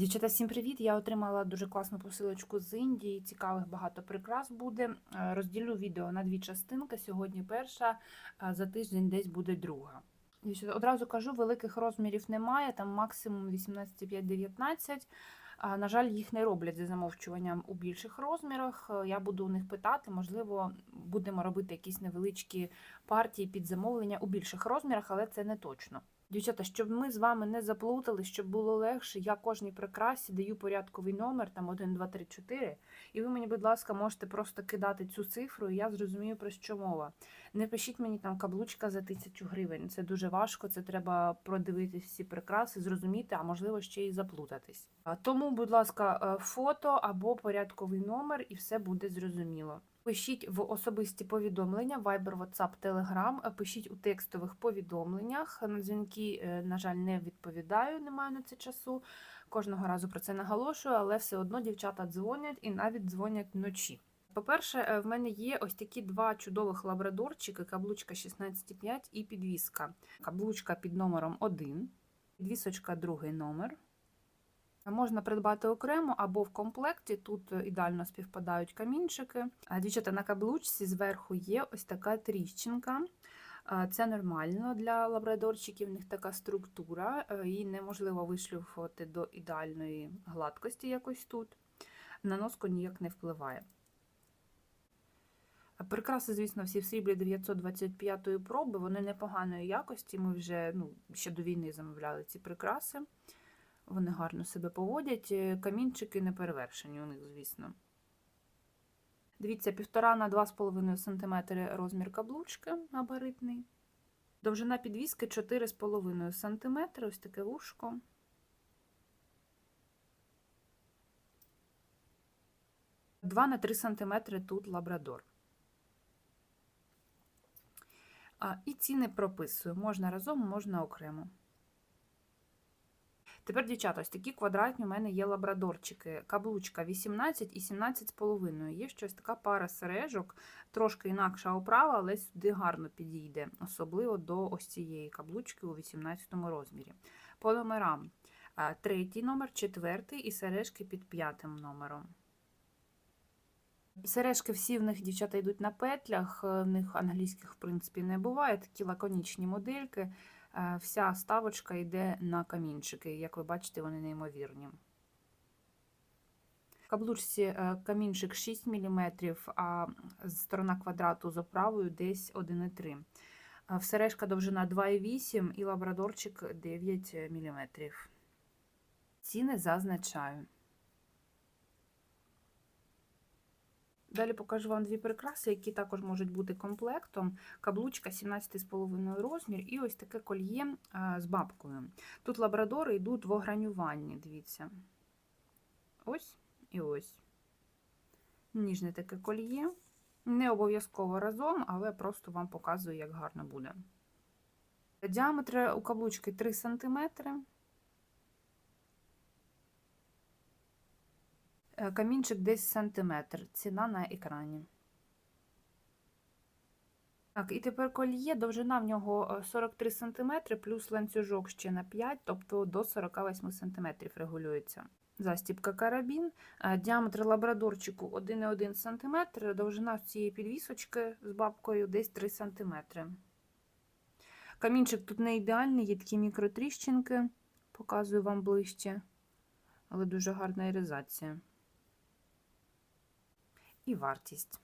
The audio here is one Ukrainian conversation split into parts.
Дівчата, всім привіт! Я отримала дуже класну посилочку з Індії. Цікавих багато прикрас буде. Е, Розділю відео на дві частинки. Сьогодні перша, а за тиждень десь буде друга. Дівчата, одразу кажу, великих розмірів немає, там максимум 18,5-19. А, На жаль, їх не роблять за замовчуванням у більших розмірах. Е, Я буду у них питати, можливо, будемо робити якісь невеличкі партії під замовлення у більших розмірах, але це не точно. Дівчата, щоб ми з вами не заплутали, щоб було легше, я кожній прикрасі даю порядковий номер, там 1, 2, 3, 4. І ви мені, будь ласка, можете просто кидати цю цифру, і я зрозумію, про що мова. Не пишіть мені там каблучка за тисячу гривень. Це дуже важко, це треба продивитись всі прикраси, зрозуміти, а можливо ще й заплутатись. Тому, будь ласка, е, фото або порядковий номер, і все буде зрозуміло. Пишіть в особисті повідомлення, Viber, WhatsApp, Telegram, пишіть у текстових повідомленнях. На дзвінки, е, на жаль, не відповідаю, не маю на це часу. Кожного разу про це наголошую, але все одно дівчата дзвонять і навіть дзвонять вночі. По-перше, е, в мене є ось такі два чудових лабрадорчики: каблучка 16,5 і підвіска. Каблучка під номером 1, підвісочка другий номер. Можна придбати окремо або в комплекті. Тут е, ідеально співпадають камінчики. Дівчата, на каблучці зверху є ось така тріщинка. Це нормально для лабрадорчиків, в них така структура, е, її неможливо вишлюфувати до ідеальної гладкості якось тут. На носку ніяк не впливає. Прикраси, звісно, всі в сріблі 925 проби, вони непоганої якості. Ми вже ну, ще до війни замовляли ці прикраси. Вони гарно себе поводять. Е, Камінчики не перевершені у них, звісно. Дивіться, 1,5 на 2,5 см розмір каблучки габаритний. Довжина підвіски 4,5 см, ось таке вушко. Два на 3 см тут лабрадор. І ціни прописую. Можна разом, можна окремо. Тепер, дівчата, ось такі квадратні у мене є лабрадорчики. Каблучка 18 і 17,5. Є щось така пара сережок, трошки інакша оправа, але сюди гарно підійде, особливо до ось цієї каблучки у 18 розмірі. По номерам третій номер, четвертий і сережки під п'ятим номером. Сережки всі в них, дівчата, йдуть на петлях, е, в них англійських, в принципі, не буває, такі лаконічні модельки. Е, Вся ставочка йде на камінчики. Як ви бачите, вони неймовірні. В каблучці е, камінчик 6 мм, а сторона квадрату з оправою десь 1,3 Е, В сережка довжина 2,8 і лабрадорчик 9 мм. Ціни зазначаю. Далі покажу вам дві прикраси, які також можуть бути комплектом. Каблучка 17,5 розмір і ось таке кольє з бабкою. Тут лабрадори йдуть в огранюванні, дивіться. Ось і ось. Ніжне таке кольє. Не обов'язково разом, але просто вам показую, як гарно буде. Діаметр у каблучки 3 см. Камінчик десь сантиметр. Ціна на екрані. Так, і тепер кольє, довжина в нього е, 43 см, плюс ланцюжок ще на 5, тобто до 48 см регулюється. Застібка карабін, Е, діаметр лабрадорчику 1,1 см, довжина цієї підвісочки з бабкою десь 3 см. Камінчик тут не ідеальний, є такі мікротріщинки, показую вам ближче, але дуже гарна іризація і вартість.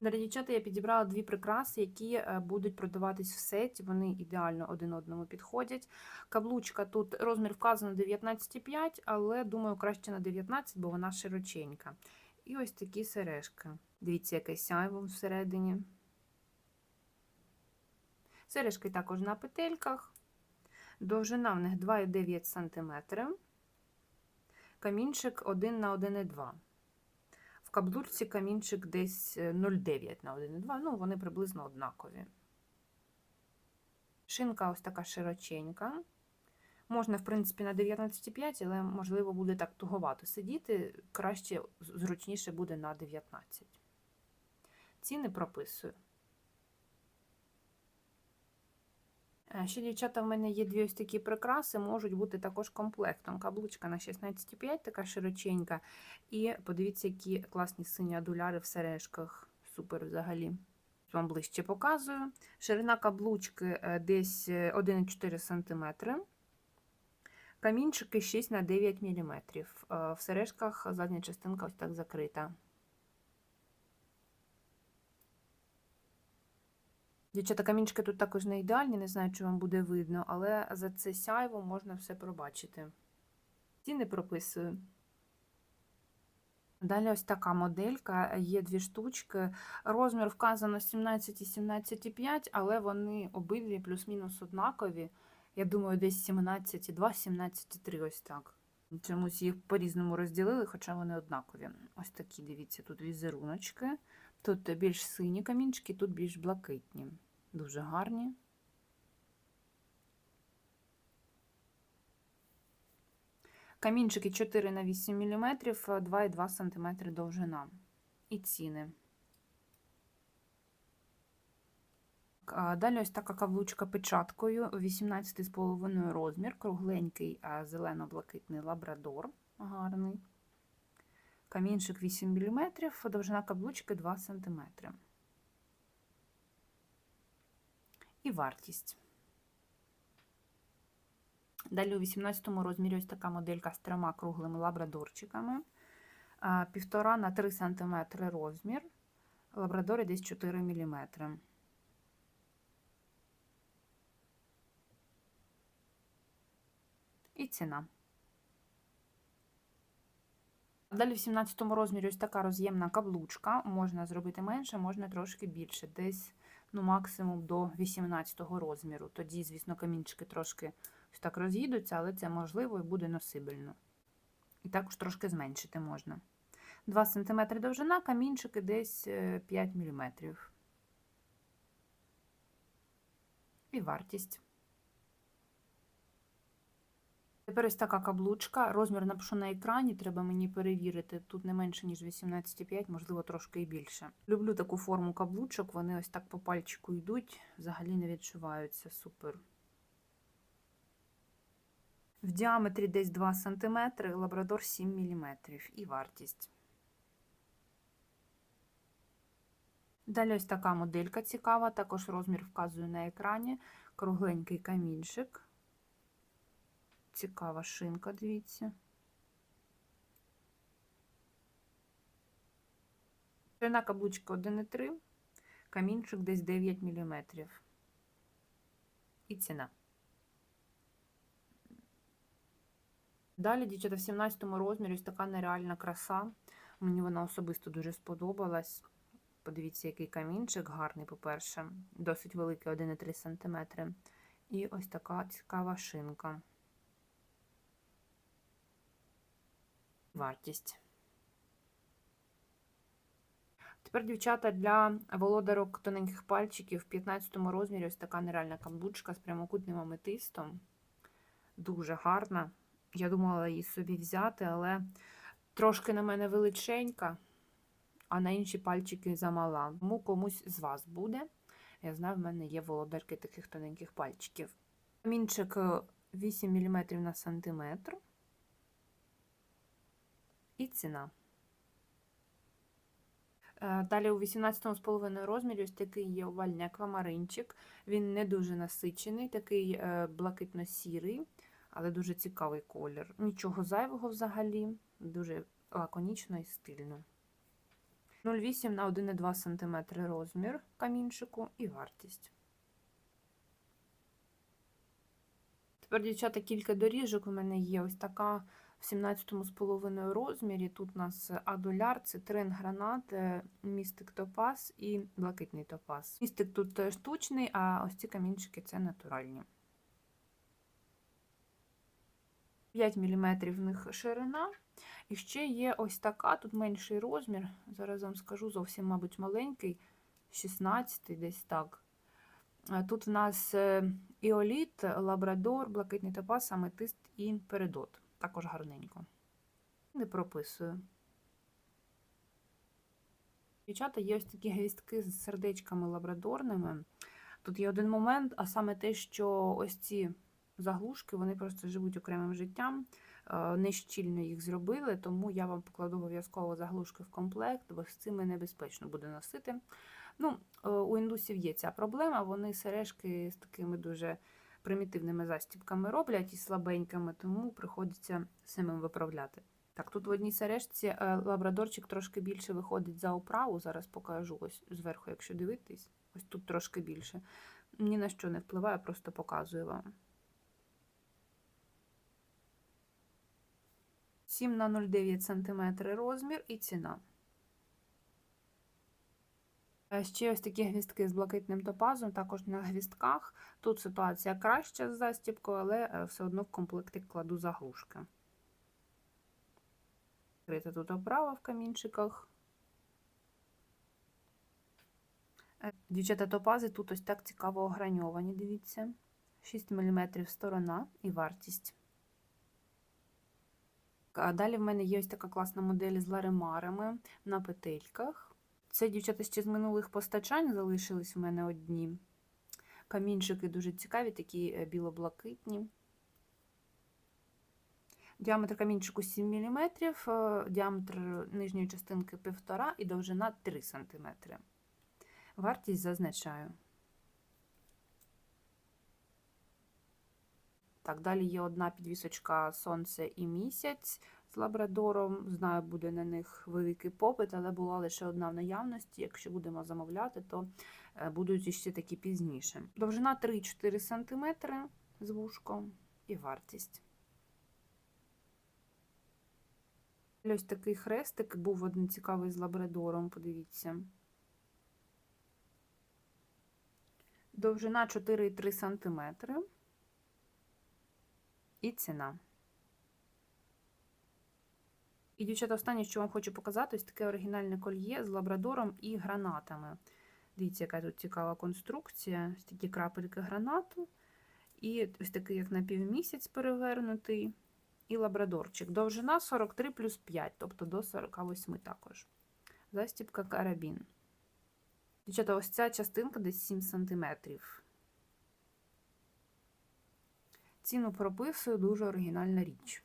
Далі, дівчата, я підібрала дві прикраси, які е, будуть продаватись в сеті. Вони ідеально один одному підходять. Каблучка тут розмір вказано 19,5, але думаю, краще на 19, бо вона широченька. І ось такі сережки. Дивіться, яке сяйво всередині. Сережки також на петельках. Довжина в них 2,9 см камінчик 1 на 1,2. В каблурці камінчик десь 0,9 на 1,2, ну, вони приблизно однакові. Шинка ось така широченька. Можна, в принципі, на 19,5, але, можливо, буде так туговато сидіти. Краще, зручніше буде на 19. Ціни прописую. Ще, дівчата, в мене є дві ось такі прикраси, можуть бути також комплектом. Каблучка на 16,5, така широченька. І подивіться, які класні сині адуляри в сережках. Супер взагалі. Вам ближче показую. Ширина каблучки е, десь е, 1,4 см. Камінчики 6 на 9 мм. В сережках задня частинка ось так закрита. Дівчата, камінчики тут також не ідеальні, не знаю, чи вам буде видно, але за це сяйво можна все пробачити. Ціни прописую. Далі ось така моделька, є дві штучки. Розмір вказано 17 і 17,5, але вони обидві плюс-мінус однакові. Я думаю, десь 17,2, 17,3 ось так. Чомусь їх по-різному розділили, хоча вони однакові. Ось такі, дивіться, тут візеруночки. Тут більш сині камінчики, тут більш блакитні. Дуже гарні. Камінчики 4 на 8 мм, 2,2 см довжина. І ціни. Далі ось така каблучка печаткою, 18,5 розмір, кругленький зелено-блакитний лабрадор, гарний. Камінчик 8 мм, довжина каблучки 2 см. І вартість. Далі у 18 розмірі ось така моделька з трьома круглими лабрадорчиками. 1,5 на 3 см розмір. Лабрадори десь 4 мм. І ціна. Далі в 17 розмірі ось така роз'ємна каблучка. Можна зробити менше, можна трошки більше. Десь ну, максимум до 18 розміру. Тоді, звісно, камінчики трошки ось так роз'їдуться, але це можливо і буде носибельно. І також трошки зменшити можна. 2 см довжина, камінчики десь 5 мм. І вартість. Тепер ось така каблучка. Розмір напишу на екрані, треба мені перевірити. Тут не менше, ніж 18,5, можливо, трошки і більше. Люблю таку форму каблучок, вони ось так по пальчику йдуть, взагалі не відчуваються. Супер. В діаметрі десь 2 см, лабрадор 7 мм і вартість. Далі ось така моделька цікава, також розмір вказую на екрані. Кругленький камінчик. Цікава шинка, дивіться. Ширина каблучка 1,3, камінчик десь 9 мм. І ціна. Далі, дівчата, в 17 розмірі ось така нереальна краса. Мені вона особисто дуже сподобалась. Подивіться, який камінчик гарний, по-перше, досить великий 1,3 см. І ось така цікава шинка. Вартість. Тепер, дівчата, для володарок тоненьких пальчиків в 15 розмірі ось така нереальна камбучка з прямокутним аметистом. Дуже гарна. Я думала її собі взяти, але трошки на мене величенька, а на інші пальчики замала. Тому комусь з вас буде. Я знаю, в мене є володарки таких тоненьких пальчиків. Камінчик 8 мм на сантиметр. Ціна. Далі у 18,5 розмірі ось такий є овальний аквамаринчик. Він не дуже насичений, такий блакитно-сірий, але дуже цікавий колір. Нічого зайвого взагалі, дуже лаконічно і стильно. 0,8 на 1,2 см розмір камінчику і вартість. Тепер, дівчата, кілька доріжок у мене є. Ось така в 17,5 розмірі. Тут у нас адуляр, цитрин, гранат, містик топаз і блакитний топаз. Містик тут штучний, а ось ці камінчики це натуральні. 5 мм в них ширина. І ще є ось така, тут менший розмір. Зараз вам скажу, зовсім, мабуть, маленький, 16 десь так. Тут в нас іоліт, лабрадор, блакитний топаз, аметист і передот. Також гарненько. Не прописую. Дівчата, є ось такі гвістки з сердечками лабрадорними. Тут є один момент, а саме те, що ось ці заглушки вони просто живуть окремим життям. е, Нещільно їх зробили, тому я вам покладу обов'язково заглушки в комплект, бо з цими небезпечно буде носити. Ну, е, У індусів є ця проблема, вони сережки з такими дуже примітивними застібками роблять і слабенькими, тому приходиться самим виправляти. Так, тут в одній сережці е, лабрадорчик трошки більше виходить за оправу. Зараз покажу ось зверху, якщо дивитись. Ось тут трошки більше. Ні на що не впливає, просто показую вам. 7 на 0,9 см розмір і ціна. Е, Ще ось такі гвістки з блакитним топазом, також на гвістках. Тут ситуація краща з застібкою, але е, все одно в комплектик кладу заглушки. Крита тут оправа в камінчиках. Е, Дівчата топази тут ось так цікаво ограньовані, дивіться. 6 мм сторона і вартість. А далі в мене є ось така класна модель з ларемарами на петельках. Це дівчата ще з минулих постачань залишились в мене одні. Камінчики дуже цікаві, такі е, біло-блакитні. Діаметр камінчику 7 мм, е, діаметр нижньої частинки 1,5 і довжина 3 см. Вартість зазначаю. Так, далі є одна підвісочка Сонце і місяць з лабрадором. Знаю, буде на них великий попит, але була лише одна в наявності. Якщо будемо замовляти, то е, будуть іще такі пізніше. Довжина 3-4 см з вушком і вартість. Ось такий хрестик був один цікавий з лабрадором, подивіться. Довжина 4,3 см. І ціна. І, дівчата, останнє, що вам хочу показати, ось таке оригінальне кольє з лабрадором і гранатами. Дивіться, яка тут цікава конструкція. Ось такі крапельки гранату. І ось такий, як напівмісяць перевернутий. І лабрадорчик. Довжина 43 плюс 5, тобто до 48 також. Застібка карабін. Дівчата, ось ця частинка десь 7 см. Ціну прописую, дуже оригінальна річ.